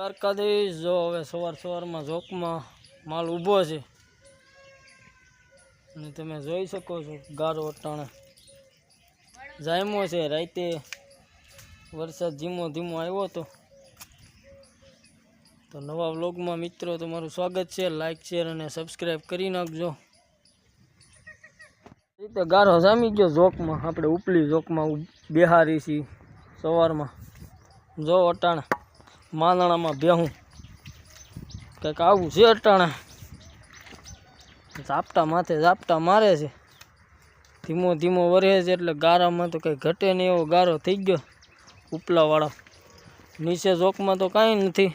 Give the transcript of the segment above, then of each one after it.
દ્વારકાધીશ જો હવે સવાર સવારમાં ઝોકમાં માલ ઊભો છે. અને તમે જોઈ શકો છો ગારો અટાણે જામ્યો છે. રાતે વરસાદ ધીમો ધીમો આવ્યો હતો. તો નવા વ્લોગમાં મિત્રો તમારું સ્વાગત છે. લાઇક શેર અને સબસ્ક્રાઈબ કરી નાખજો. રીતે ગારો જામી ગયો ઝોકમાં. આપણે ઉપલી ઝોકમાં ઉ- બેહારી છીએ સવારમાં. જો અટાણે માનાણામાં બેહું. કંઈક આવું છે અટાણા. ઝાપટા માથે ઝાપટા મારે છે. ધીમો ધીમો વરે છે એટલે ગારામાં તો કંઈ ઘટે નહીં એવો ગારો થઈ ગયો. ઉપલાવાળો. નીચે ઝોકમાં તો કાંઈ નથી,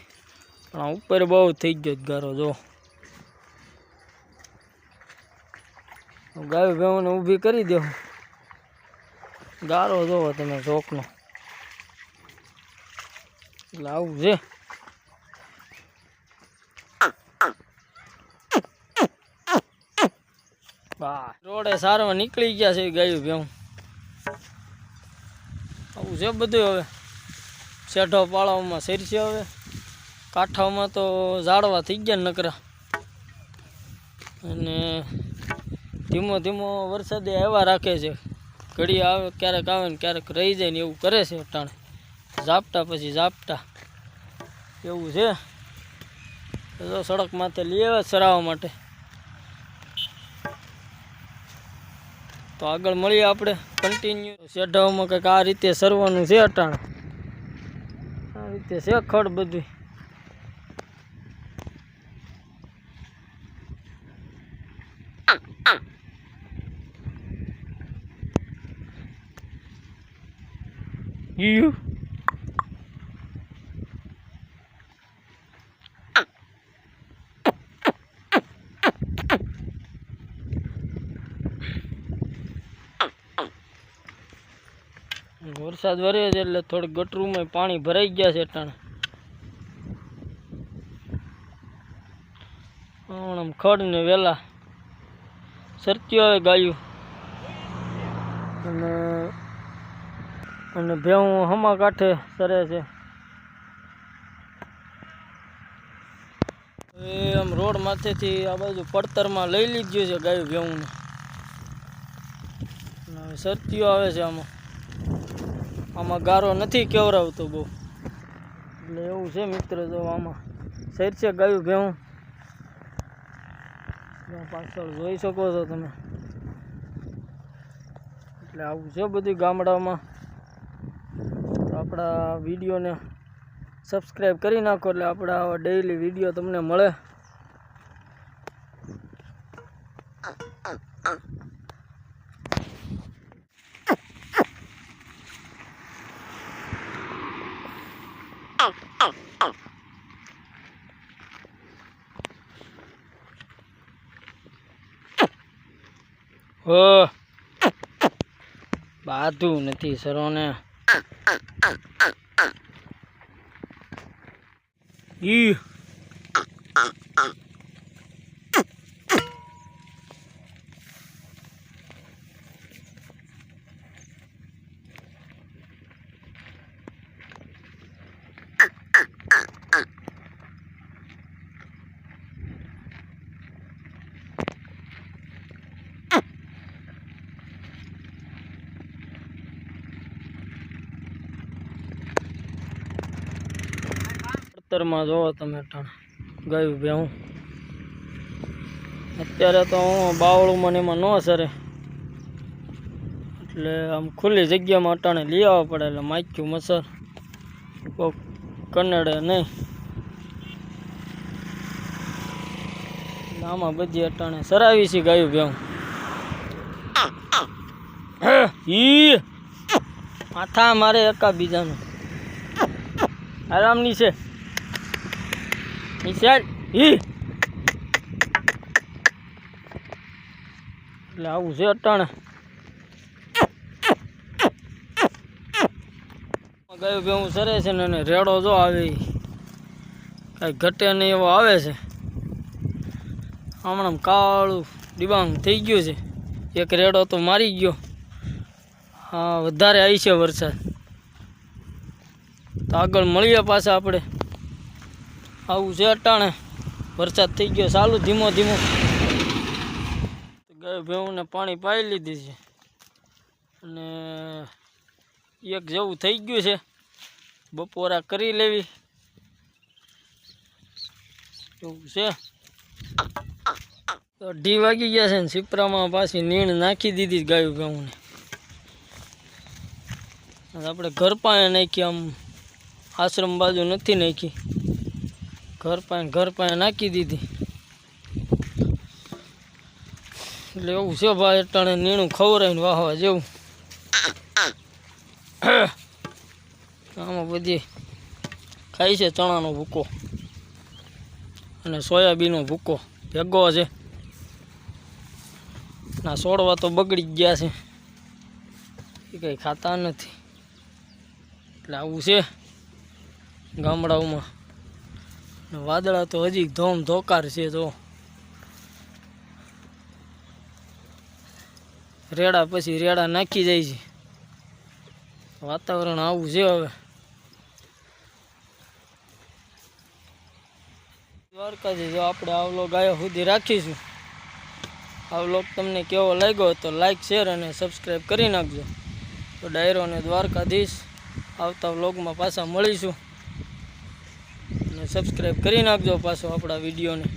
પણ ઉપર બહુ થઈ ગયો ગારો, જો. ગાય ભેવને ઊભી કરી દો ગારો જોવો તમે ઝોકનો આવું છે. રોડે સારવા નીકળી ગયા છે ગાયું ભેવું આવું છે બધું હવે. શેઠો પાળાઓમાં શેરશે હવે. કાંઠામાં તો ઝાડવા થઈ ગયા નકરા. અને ધીમો ધીમો વરસાદે આવ્યા રાખે છે. ઘડી આવે, ક્યારેક આવે ને ક્યારેક રહી જાય ને એવું કરે છે અટાણે. ઝાપટા પછી ઝાપટા. એવું છે? તો સડક માથે લેવા ચરાવવા માટે. તો આગળ મળીએ આપણે કન્ટિન્યુ શેઢાઓમાં કંઈક આ રીતે સરવાનું છે અટાણ. આ રીતે છે ખડ બધી ઈયુ વરસાદ વરે છે એટલે થોડીક ગટરૂમાં પાણી ભરાઈ ગયા છે અટાણે. આમ ખડ ને વેલા સરત્યો આવે ગાયું. અને અને ભેહું હમા કાંઠે સરે છે. એ આમ રોડ માથેથી આ બાજુ પડતરમાં લઈ લીધું છે ગાયું ભેહુંને. સરતીઓ આવે છે આમાં. આમાં ગારો નથી કેવરાવતો બહુ. એટલે એવું છે મિત્ર જો આમાં. સર છે ગાયું ત્યાં પાછળ જોઈ શકો છો તમે. એટલે આવું છે બધું ગામડામાં. આપણા વિડીયોને સબસ્ક્રાઈબ કરી નાખો એટલે આપણા આવા ડેઈલી વીડિયો તમને મળે. હો બાધું નથી સરોને. ઈ. ખેતરમાં જોવો તમે ઠણ. ગયું ભેહું અત્યારે તો હું બાવળું મને એમાં ન સરે. એટલે આમ ખુલ્લી જગ્યામાં અટાણે લઈ આવવા પડે એટલે માખ્યું મસર. કોક કનડે નહીં. આમાં બધી અટાણે સરાવી છે ગાયું હે, ઈ! માથા મારે એકા બીજાનું. આરામની છે. નિશાળ ઈ. એટલે આવું છે અટાણે. ગયું ભેવું સરે છે ને રેડો જો આવે કાંઈ ઘટે નહીં એવો આવે છે. હમણાં કાળું ડિબાંગ થઈ ગયું છે. એક રેડો તો મારી ગયો. હા, વધારે આવી છે વરસાદ. તો આગળ મળીએ પાછા આપણે. આવું છે અટાણે. વરસાદ થઈ ગયો, ચાલુ ધીમો ધીમો. ગાય ભેવને પાણી પાઈ લીધી છે. અને એક જેવું થઈ ગયું છે. બપોરા કરી લેવી. એવું છે. અઢી વાગી ગયા છે ને સિપરામાં પાછી નીણ નાખી દીધી ગાયું અને આપણે ઘર પાસે નાખી, આમ આશ્રમ બાજુ નથી નાખી. ઘર પાસે ઘર પાસે નાખી દીધી. એટલે એવું છે ભાઈ, અટાણે નીણું ખવડાવીને વાહવા જેવું. આમાં બધી ખાય છે ચણાનો ભૂકો. અને સોયાબીનનો ભૂકો. ભેગો છે. ના છોડવા તો બગડી ગયા છે. એ કંઈ ખાતા નથી. એટલે આવું છે ગામડાઓમાં. વાદળા તો હજી ધોમ ધોકાર છે તો. રેડા પછી રેડા નાખી જાય છે. વાતાવરણ આવું છે હવે. દ્વારકાથી જો આપણે આવલો ગાયો સુધી રાખીશું. આવલો તમને કેવો લાગ્યો તો લાઈક, શેર અને સબસ્ક્રાઈબ કરી નાખજો. તો ડાયરો અને દ્વારકાધીશ આવતા વ્લોગમાં પાછા મળીશું. સબસ્ક્રાઈબ કરી નાખજો પાછો આપણા વિડીયોને.